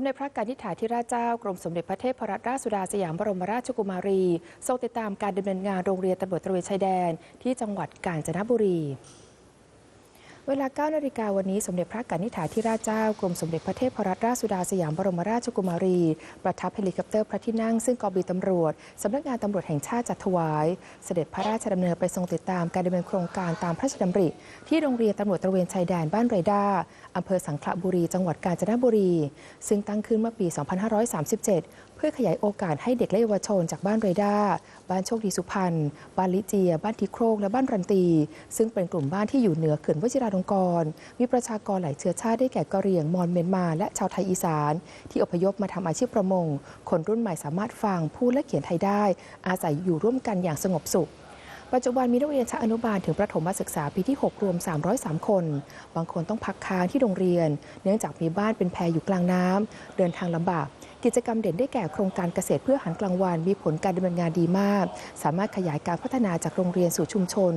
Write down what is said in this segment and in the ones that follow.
สมเด็จพระกนิษฐาธิราชเจ้ากรมสมเด็จพระเทพรัตนราชสุดาสยามบรมราชกุมารีทรงติดตามการดำเนินงานโรงเรียนตำรวจตระเวนชายแดนที่จังหวัดกาญจนบุรี เวลา9นาฬิกาวันนี้สมเด็จพระกนิษฐาธิราชเจ้ากรมสมเด็จพระเทพรัตนราชสุดาสยามบรมราชกุมารี ประทับเฮลิคอปเตอร์พระที่นั่งซึ่งกองบินตำรวจสำนักงานตำรวจแห่งชาติจัดถวาย เสด็จพระราชดำเนินไปทรงติดตามการดำเนินโครงการตามพระราชดำริ ที่โรงเรียนตำรวจตระเวนชายแดนบ้านไรดาอำเภอสังขละบุรี จังหวัดกาญจนบุรี ซึ่งตั้งขึ้นเมื่อปี 2537 เพื่อขยายโอกาสให้เด็กและเยาวชนจากบ้านไรด้าบ้านโชคดีสุพรรณ บ้านลิเจีย บ้านทิโครกและบ้านรันตี ซึ่งเป็นกลุ่มบ้านที่อยู่เหนือเขื่อนวชิราลงกรณ์มีประชากรหลายเชื้อชาติได้แก่กะเหรี่ยง มอญ เมียนมา และชาวไทยอีสาน ที่อพยพมาทำอาชีพประมง คนรุ่นใหม่สามารถฟัง พูดและเขียนไทยได้ อาศัยอยู่ร่วมกันอย่างสงบสุขปัจจุบันมีนักเรียนชั้นอนุบาลถึงประถมศึกษาปีที่ 6 รวม 303 คน บางคนต้องพักค้างที่โรงเรียน เนื่องจากมีบ้านเป็นแพอยู่กลางน้ำเดินทางลำบาก กิจกรรมเด่นได้แก่โครงการเกษตรเพื่ออาหารกลางวันมีผลการดำเนินงานดีมาก สามารถขยายการพัฒนาจากโรงเรียนสู่ชุมชน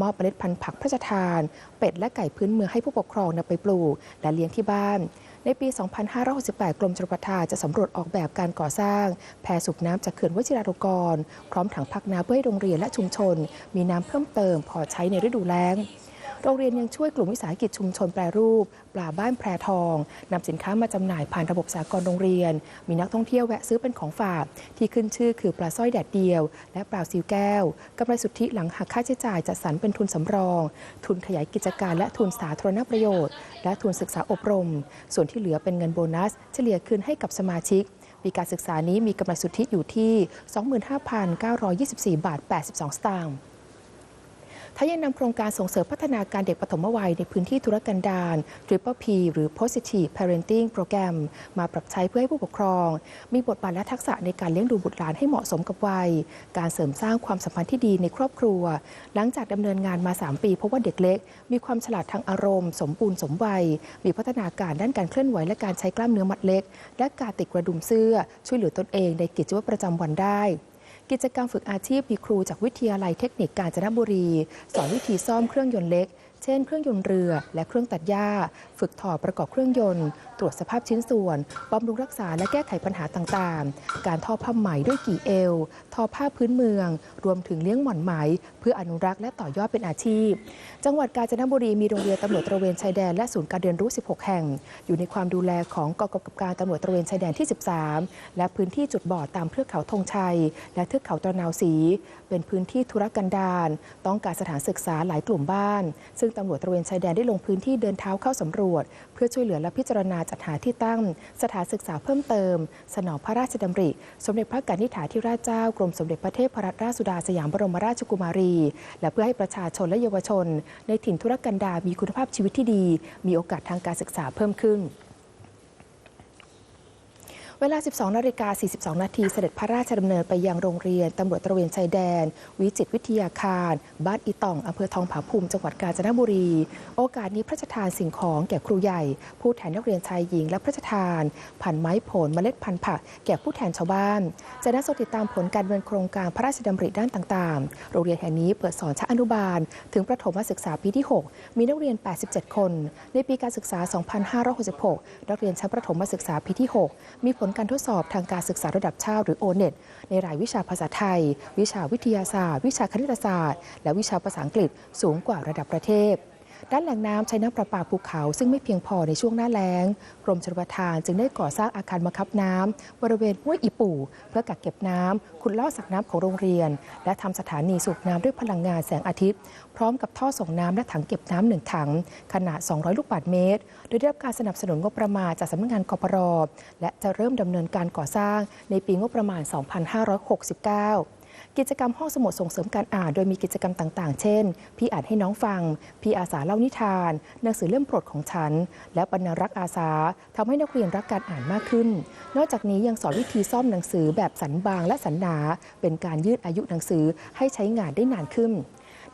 มอบเมล็ดพันธุ์ผักพระราชทาน เป็ดและไก่พื้นเมืองให้ผู้ปกครองนำไปปลูก และเลี้ยงที่บ้าน ในปี 2568 กรมชลประทานจะสำรวจออกแบบการก่อสร้าง แพสูบน้ำจากเขื่อนวชิราลงกรณ์พร้อมถังพักน้ำเพื่อให้โรงเรียนและชุมชน มีน้ำเพิ่มเติมพอใช้ในฤดูแล้ง โรงเรียนยังช่วยกลุ่มวิสาหกิจชุมชนแปรรูป ปลาบ้านแพรทองนำสินค้ามาจำหน่ายผ่านระบบสากลโรงเรียน มีนักท่องเที่ยวแวะซื้อเป็นของฝาก ที่ขึ้นชื่อคือปลาสร้อยแดดเดียว และปลาซิวแก้วกำไรสุทธิหลังหักค่าใช้จ่ายจัดสรรเป็นทุนสำรอง ทุนขยายกิจการและทุนสาธารณประโยชน์ และทุนศึกษาอบรม ส่วนที่เหลือเป็นเงินโบนัส เฉลี่ยคืนให้กับสมาชิกปีการศึกษานี้มีกำไรสุทธิอยู่ที่ 25,924 บาท 82 สตางค์ ถ้ายังนำโครงการส่งเสริมพัฒนาการเด็กปฐมวัยในพื้นที่ธุรกันดาร Triple P หรือ Positive Parenting Program มาปรับใช้เพื่อให้ผู้ปกครอง มีบทบาทและทักษะในการเลี้ยงดูบุตรหลานให้เหมาะสมกับวัย การเสริมสร้างความสัมพันธ์ที่ดีในครอบครัว หลังจากดำเนินงานมา 3 ปีพบว่าเด็กเล็ก มีความฉลาดทางอารมณ์ สมบูรณ์สมวัย มีพัฒนาการด้านการเคลื่อนไหวและการใช้กล้ามเนื้อมัดเล็ก และการติดกระดุมเสื้อช่วยเหลือตนเองในกิจวัตรประจำวันได้ กิจกรรมฝึกอาชีพมีครูจากวิทยาลัยเทคนิคกาญจนบุรี สอนวิธีซ่อมเครื่องยนต์เล็ก เช่น เครื่องยนต์เรือและเครื่องตัดหญ้า ฝึกถอดประกอบเครื่องยนต์ ตรวจสภาพชิ้นส่วนบำรุงรักษาและแก้ไขปัญหาต่างๆ การทอผ้าไหมด้วยกี่เอว ทอผ้าพื้นเมือง รวมถึงเลี้ยงหม่อนไหม เพื่ออนุรักษ์และต่อยอดเป็นอาชีพ จังหวัดกาญจนบุรีมีโรงเรียนตำรวจตระเวนชายแดนและศูนย์การเรียนรู้ 16 แห่ง อยู่ในความดูแลของกองกำกับการตำรวจตระเวนชายแดนที่ 13 และพื้นที่จุดบอดตามเทือกเขาธงชัย และเทือกเขาตะนาวศรีเป็นพื้นที่ธุรกันดารต้องการสถานศึกษาหลายกลุ่มบ้านซึ่งตำรวจตระเวนชายแดนได้ลงพื้นที่เดินเท้าเข้าสำรวจ เพื่อช่วยเหลือและพิจารณาจัดหาที่ตั้ง สถานศึกษาเพิ่มเติม สนองพระราชดำริ สมเด็จพระกนิษฐาธิราชเจ้ากรมสมเด็จพระเทพรัตนราชสุดาสยามบรมราชกุมารี และเพื่อให้ประชาชนและเยาวชน ในถิ่นธุรกันดารมีคุณภาพชีวิตที่ดี มีโอกาสทางการศึกษาเพิ่มขึ้น เวลา 12 นาฬิกา 42 นาทีเสด็จพระราชดำเนินไปยังโรงเรียนตำรวจตระเวนชายแดน วิจิตวิทยาคาร บ้านอีต่องอำเภอทองผาภูมิจังหวัดกาญจนบุรี โอกาสนี้พระราชทานสิ่งของแก่ครูใหญ่ ผู้แทนนักเรียนชายหญิง และพระราชทานพันไม้ผลเมล็ดพันธุ์ผัก แก่ผู้แทนชาวบ้านจะได้ทรงติดตามผลการดำเนินโครงการพระราชดำริด้านต่างๆ โรงเรียนแห่งนี้เปิดสอนชั้นอนุบาล ถึงประถมศึกษาปีที่ 6 มีนักเรียน 87 คน ในปีการศึกษา 2566 นักเรียนชั้นประถมศึกษาปีที่ 6 มีผลการทดสอบทางการศึกษาระดับชาติหรือ O-NET ในรายวิชาภาษาไทย วิชาวิทยาศาสตร์ วิชาคณิตศาสตร์ และวิชาภาษาอังกฤษสูงกว่าระดับประเทศ ด้านแหล่งน้ำใช้น้ำประปาภูเขาซึ่งไม่เพียงพอในช่วงหน้าแล้ง กรมชลประทานจึงได้ก่อสร้างอาคารบังคับน้ำบริเวณห้วยอีปู่ เพื่อกักเก็บน้ำขุดลอกสักน้ำของโรงเรียน และทำสถานีสูบน้ำด้วยพลังงานแสงอาทิตย์ พร้อมกับท่อส่งน้ำและถังเก็บน้ำหนึ่งถัง ขนาด 200 ลูกบาศก์เมตร โดยได้รับการสนับสนุนงบประมาณจากสำนักงานกปรและจะเริ่มดำเนินการก่อสร้างในปีงบประมาณ 2569 กิจกรรมห้องสมุดส่งเสริมการอ่าน โดยมีกิจกรรมต่าง ๆ เช่น พี่อ่านให้น้องฟัง พี่อาสาเล่านิทาน หนังสือเล่มโปรดของฉัน และบรรณรักษ์อาสาทำให้นักเรียนรักการอ่านมากขึ้น นอกจากนี้ยังสอนวิธีซ่อมหนังสือแบบสันบางและสันหนา เป็นการยืดอายุหนังสือให้ใช้งานได้นานขึ้น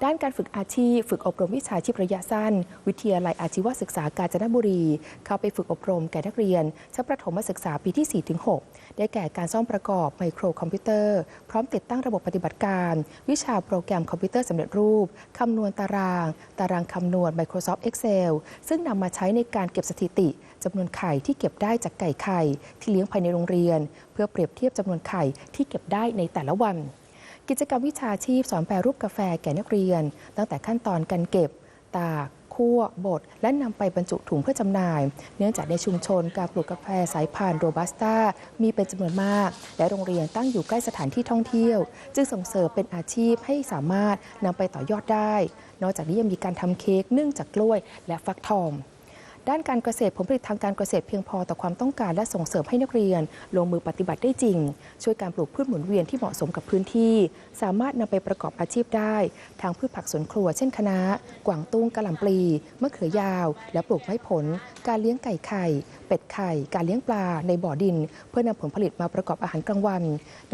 ด้านการฝึกอาชีพ ฝึกอบรมวิชาชีพระยะสั้น วิทยาลัยอาชีวศึกษากาญจนบุรี เข้าไปฝึกอบรมแก่นักเรียนชั้นประถมศึกษาปีที่ 4-6 ได้แก่การซ่อมประกอบไมโครคอมพิวเตอร์ พร้อมติดตั้งระบบปฏิบัติการ วิชาโปรแกรมคอมพิวเตอร์สำเร็จรูป คำนวณตาราง ตารางคำนวณ Microsoft Excel ซึ่งนำมาใช้ในการเก็บสถิติจำนวนไข่ที่เก็บได้จากไก่ไข่ที่เลี้ยงภายในโรงเรียน เพื่อเปรียบเทียบจำนวนไข่ที่เก็บได้ในแต่ละวัน กิจกรรมวิชาชีพสอนแปรรูปกาแฟแก่นักเรียน ตั้งแต่ขั้นตอนการเก็บ ตากคั่วบด และนำไปบรรจุถุงเพื่อจำหน่าย เนื่องจากในชุมชนการปลูกกาแฟสายพันธุ์โรบัสต้ามีเป็นจำนวนมาก และโรงเรียนตั้งอยู่ใกล้สถานที่ท่องเที่ยว จึงส่งเสริมเป็นอาชีพให้สามารถนำไปต่อยอดได้ นอกจากนี้ยังมีการทำเค้กนึ่งจากกล้วยและฟักทอง ด้านการเกษตรผลผลิตทางการเกษตรเพียงพอต่อความต้องการและส่งเสริมให้นักเรียน ลงมือปฏิบัติได้จริง ช่วยการปลูกพืชหมุนเวียนที่เหมาะสมกับพื้นที่ สามารถนำไปประกอบอาชีพได้ ทางพืชผักสวนครัว เช่นคะน้ากวางตุ้งกะหล่ำปลีมะเขือยาว และปลูกไม้ผล การเลี้ยงไก่ไข่ เป็ดไข่ การเลี้ยงปลาในบ่อดิน เพื่อนำผลผลิตมาประกอบอาหารกลางวัน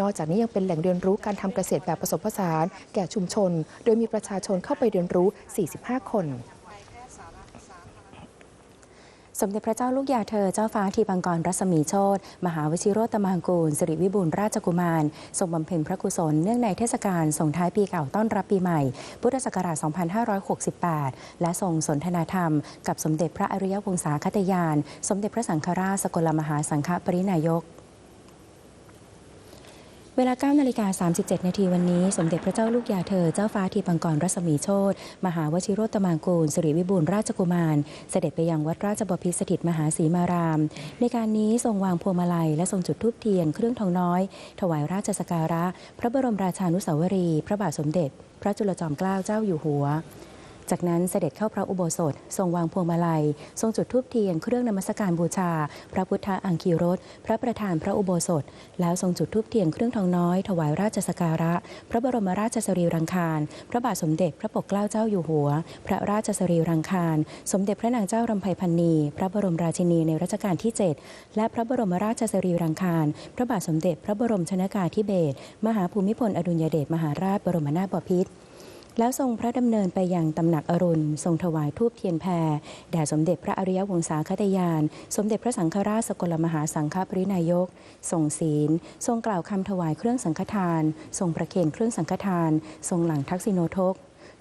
นอกจากนี้ยังเป็นแหล่งเรียนรู้การทำเกษตรแบบผสมผสาน แก่ชุมชน โดยมีประชาชนเข้าไปเรียนรู้ 45 คน สมเด็จพระเจ้าลูกยาเธอเจ้าฟ้าทีปังกรรัศมีโชตมหาวชิโรตมังกูลสิริวิบูลราชกุมาร ทรงบำเพ็ญพระกุศลเนื่องในเทศกาลส่งท้ายปีเก่าต้อนรับปีใหม่ พุทธศักราช 2568 และทรงสนทนาธรรม กับสมเด็จพระอริยวงศาคตยาน สมเด็จพระสังฆราชสกลมหาสังฆปรินายก เวลา9นาฬิกา37 นาทีวันนี้ สมเด็จพระเจ้าลูกยาเธอ เจ้าฟ้าทีปังกรรัศมีโชตมหาวชิโรตมางกูลสิริวิบูลราชกุมาร เสด็จไปยังวัดราชบพิตรสถิตมหาศรีมาราม ในการนี้ทรงวางพวงมาลัย และทรงจุดธูปเทียน เครื่องทองน้อย ถวายราชสการะ พระบรมราชานุสาวรี พระบาทสมเด็จ พระจุลจอมเกล้าเจ้าอยู่หัว จากนั้นเสด็จเข้าพระอุโบสถ ทรงวางพวงมาลัย ทรงจุดธูปเทียนเครื่องนมัสการบูชา พระพุทธอังคีรสพระประธานพระอุโบสถ แล้วทรงจุดธูปเทียนเครื่องทองน้อย ถวายราชสการะ พระบรมราชสรีรังคารพระบาทสมเด็จพระปกเกล้าเจ้าอยู่หัว พระราชสรีรังคารสมเด็จพระนางเจ้ารำไพพันนีพระบรมราชินีในรัชกาลที่ 7 และพระบรมราชสรีรังคารพระบาทสมเด็จพระบรมชนากาธิเบศรมหาภูมิพลอดุลยเดชมหาราชบรมนาถบพิตร แล้วทรงพระดำเนินไปยังตำหนักอรุณ ทรงถวายทูปเทียนแพรแด่สมเด็จพระอริยวงศาคตยาน สมเด็จพระสังฆราชสกลมหาสังฆปรินายก ทรงศีล ทรงกล่าวคำถวายเครื่องสังฆทาน ทรงประเคนเครื่องสังฆทาน ทรงหลังทักษิโนทก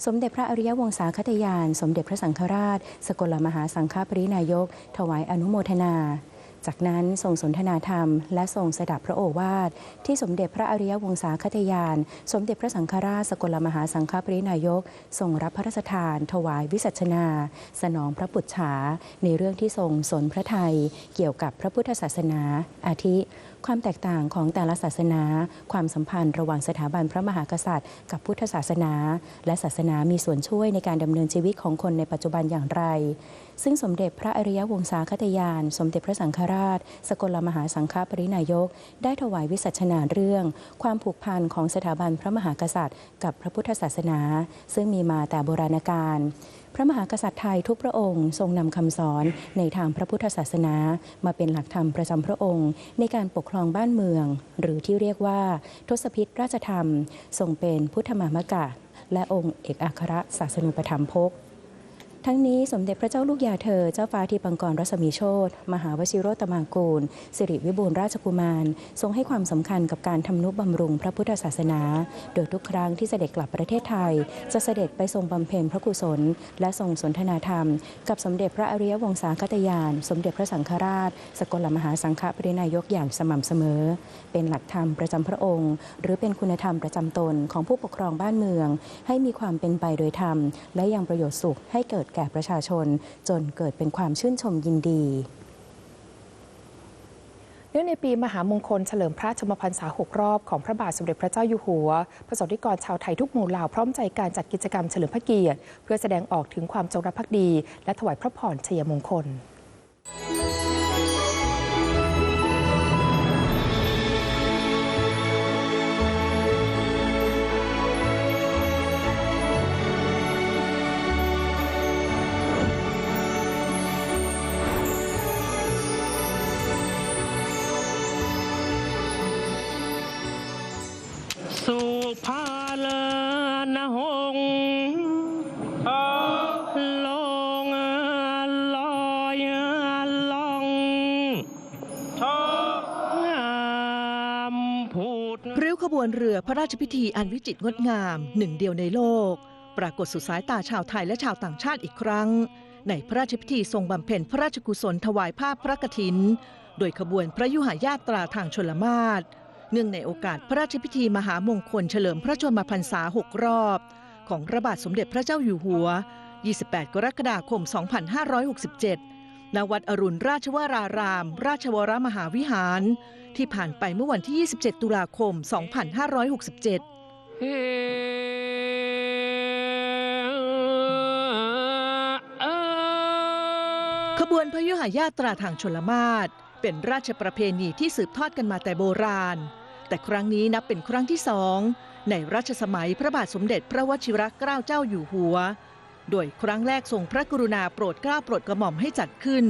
สมเด็จพระอริยวงศาคตยาน สมเด็จพระสังฆราช สกลมหาสังฆปรินายก ถวายอนุโมทนา จากนั้นทรงสนทนาธรรม และทรงสดับพระโอวาทที่สมเด็จพระอริยวงศาคตยาน สมเด็จพระสังฆราชสกลมหาสังฆปรินายก ทรงรับพระราชทาน ถวายวิสัชนา สนองพระปุจฉา ในเรื่องที่ทรงสนพระไทย เกี่ยวกับพระพุทธศาสนา อาทิ ความแตกต่างของแต่ละศาสนา ความสัมพันธ์ระหว่างสถาบันพระมหากษัตริย์ กับพุทธศาสนา และศาสนามีส่วนช่วยในการดำเนินชีวิตของคนในปัจจุบันอย่างไร ซึ่งสมเด็จพระอริยวงศาคตยาน สมเด็จพระสังฆราช สกลมหาสังฆปรินายก ได้ถวายวิสัชนาเรื่อง ความผูกพันของสถาบันพระมหากษัตริย์ กับพระพุทธศาสนา ซึ่งมีมาแต่โบราณกาลพระมหากษัตริย์ไทยทุกพระองค์ทรงนำคำสอนในทางพระพุทธศาสนา มาเป็นหลักธรรมประจำพระองค์ ในการปกครองบ้านเมือง หรือที่เรียกว่า ทศพิธราชธรรมทรงเป็นพุทธมามกะ และองค์เอกอัครศาสนูปถัมภก ทั้งนี้สมเด็จพระเจ้าลูกยาเธอ เจ้าฟ้าทีปังกรรัศมีโชตมหาวชิโรตมางกูล สิริวิบูลราชกุมาร ทรงให้ความสำคัญกับการทำนุบำรุงพระพุทธศาสนา โดยทุกครั้งที่เสด็จกลับประเทศไทย จะเสด็จไปทรงบำเพ็ญพระกุศล และทรงสนทนาธรรม กับสมเด็จพระอริยวงศาคตยาน สมเด็จพระสังฆราช สกลมหาสังฆปรินายกอย่างสม่ำเสมอ เป็นหลักธรรมประจำพระองค์ หรือเป็นคุณธรรมประจำตนของผู้ปกครองบ้านเมือง ให้มีความเป็นไปโดยธรรม และยังประโยชน์สุขให้เกิดแก่ประชาชน จนเกิดเป็นความชื่นชมยินดีเนื่องในปีมหามงคลเฉลิมพระชมพรรษาหกรอบของพระบาทสมเด็จพระเจ้าอยู่หัว ประสบนิกรชาวไทยทุกหมู่เหล่าพร้อมใจการจัดกิจกรรมเฉลิมพระเกียรติ เพื่อแสดงออกถึงความจงรักภักดี และถวายพระพรชัยมงคล วนเรือพระราชพิธีอันวิจิตรงดงามหนึ่งเดียวในโลก ปรากฏสุดสายตาชาวไทยและชาวต่างชาติอีกครั้ง ในพระราชพิธีทรงบำเพ็ญพระราชกุศลถวายภาพพระกฐิน โดยขบวนพระยุหายาตราทางชลมาศเนื่องในโอกาสพระราชพิธีมหามงคลเฉลิมพระชนมพรรษา6รอบ ของพระบาทสมเด็จพระเจ้าอยู่หัว 28 กรกฎาคม 2567 ณวัดอรุณราชวราราม ราชวรมหาวิหาร ที่ผ่านไปเมื่อวันที่ 27 ตุลาคม 2567 ขบวนพยุหายาตราทางชลมาศเป็นราชประเพณีที่สืบทอดกันมาแต่โบราณ แต่ครั้งนี้นับเป็นครั้งที่สอง ในรัชสมัยพระบาทสมเด็จพระวชิรเกล้าเจ้าอยู่หัว โดยครั้งแรกทรงพระกรุณาโปรดเกล้าโปรดกระหม่อมให้จัดขึ้น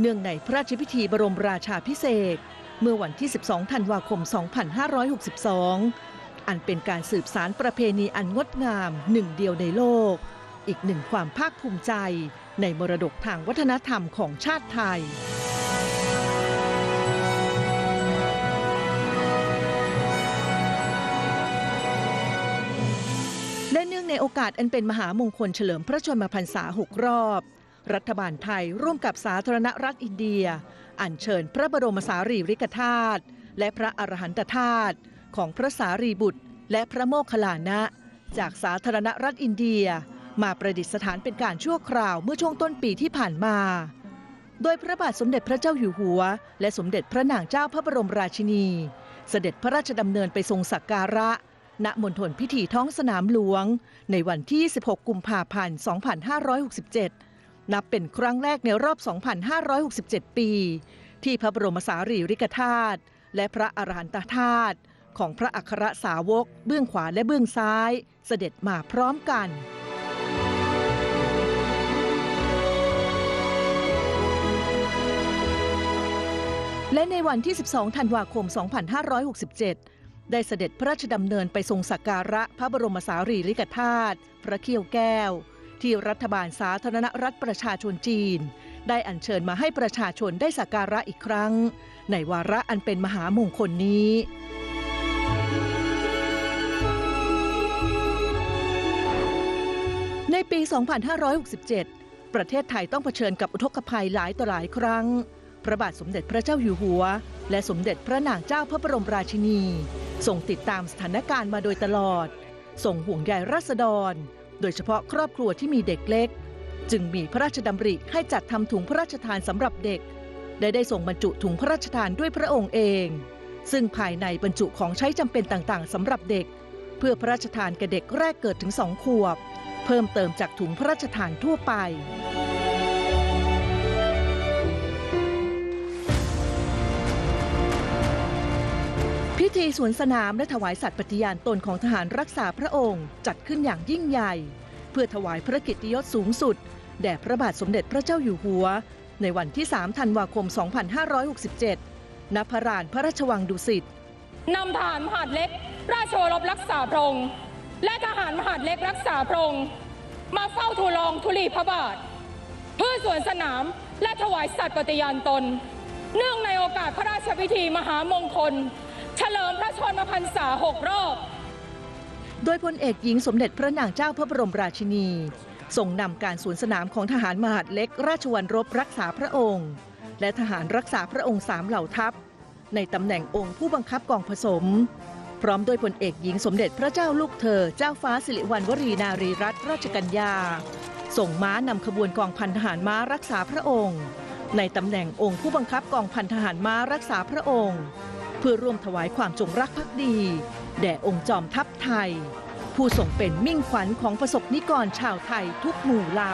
เนื่องในพระราชพิธีบรมราชาพิเศษเมื่อวันที่ 12 ธันวาคม 2562 อันเป็นการสืบสารประเพณีอันงดงามหนึ่งเดียวในโลก อีกหนึ่งความภาคภูมิใจในมรดกทางวัฒนธรรมของชาติไทย และเนื่องในโอกาสอันเป็นมหามงคลเฉลิมพระชนมพรรษาหกรอบ รัฐบาลไทยร่วมกับสาธารณรัฐอินเดีย อัญเชิญพระบรมสารีริกธาตุและพระอรหันตธาตุของพระสารีบุตร และพระโมคคัลลานะ จากสาธารณรัฐอินเดีย มาประดิษฐานเป็นการชั่วคราวเมื่อช่วงต้นปีที่ผ่านมา โดยพระบาทสมเด็จพระเจ้าอยู่หัว และสมเด็จพระนางเจ้าพระบรมราชินี เสด็จพระราชดำเนินไปทรงสักการะ ณมณฑลพิธีท้องสนามหลวง ในวันที่ 16 กุมภาพันธ์ 2567 นับเป็นครั้งแรกในรอบ 2,567 ปี ที่พระบรมสารีริกธาตุและพระอรหันตธาตุของพระอัครสาวก เบื้องขวาและเบื้องซ้าย เสด็จมาพร้อมกันและในวันที่ 12 ธันวาคม 2567 ได้เสด็จพระราชดำเนินไปทรงสักการะพระบรมสารีริกธาตุพระเขี้ยวแก้ว ที่รัฐบาลสาธารณรัฐประชาชนจีน ได้อัญเชิญมาให้ประชาชนได้สักการะอีกครั้ง ในวาระอันเป็นมหามงคลนี้ในปี 2567 ประเทศไทยต้องเผชิญกับอุทกภัยหลายต่อหลายครั้ง พระบาทสมเด็จพระเจ้าอยู่หัว และสมเด็จพระนางเจ้าพระบรมราชินี ทรงติดตามสถานการณ์มาโดยตลอด ส่งห่วงใยราษฎร โดยเฉพาะครอบครัวที่มีเด็กเล็ก จึงมีพระราชดำริให้จัดทำถุงพระราชทานสำหรับเด็กและได้ส่งบรรจุถุงพระราชทานด้วยพระองค์เอง ซึ่งภายในบรรจุของใช้จำเป็นต่างๆสำหรับเด็ก เพื่อพระราชทานแก่เด็กแรกเกิดถึงสองขวบ เพิ่มเติมจากถุงพระราชทานทั่วไป ธีสวนสนามและถวายสัตย์ปฏิญาณตนของทหารรักษาพระองค์ จัดขึ้นอย่างยิ่งใหญ่ เพื่อถวายพระกียรติยศสูงสุด แด่พระบาทสมเด็จพระเจ้าอยู่หัว ในวันที่ 3 ธันวาคม 2567 ณ พระลานพระราชวังดุสิตนำทหารมหาดเล็ก ราชโอรบรักษาพระองค์และทหารมหาดเล็กรักษาพระองค์มาเฝ้าทูลองธุลีพระบาท เพื่อสวนสนามและถวายสัตย์ปฏิญาณตน เนื่องในโอกาสพระราชพิธีมหามงคล พระชนมพรรษาหกรอบ โดยพลเอกหญิงสมเด็จพระนางเจ้าพระบรมราชินีทรงนำการสวนสนามของทหารมหาดเล็ก ราชวัลรบรักษาพระองค์ และทหารรักษาพระองค์สามเหล่าทัพ ในตำแหน่งองค์ผู้บังคับกองผสม พร้อมด้วยพลเอกหญิงสมเด็จพระเจ้าลูกเธอ เจ้าฟ้าสิริวัณวรีนารีรัตนราชกัญญาส่งม้านำขบวนกองพันทหารม้ารักษาพระองค์ ในตำแหน่งองค์ผู้บังคับกองพันทหารม้ารักษาพระองค์ เพื่อร่วมถวายความจงรักภักดี แด่องค์จอมทัพไทย ผู้ทรงเป็นมิ่งขวัญของประสบนิกรชาวไทยทุกหมู่เหล่า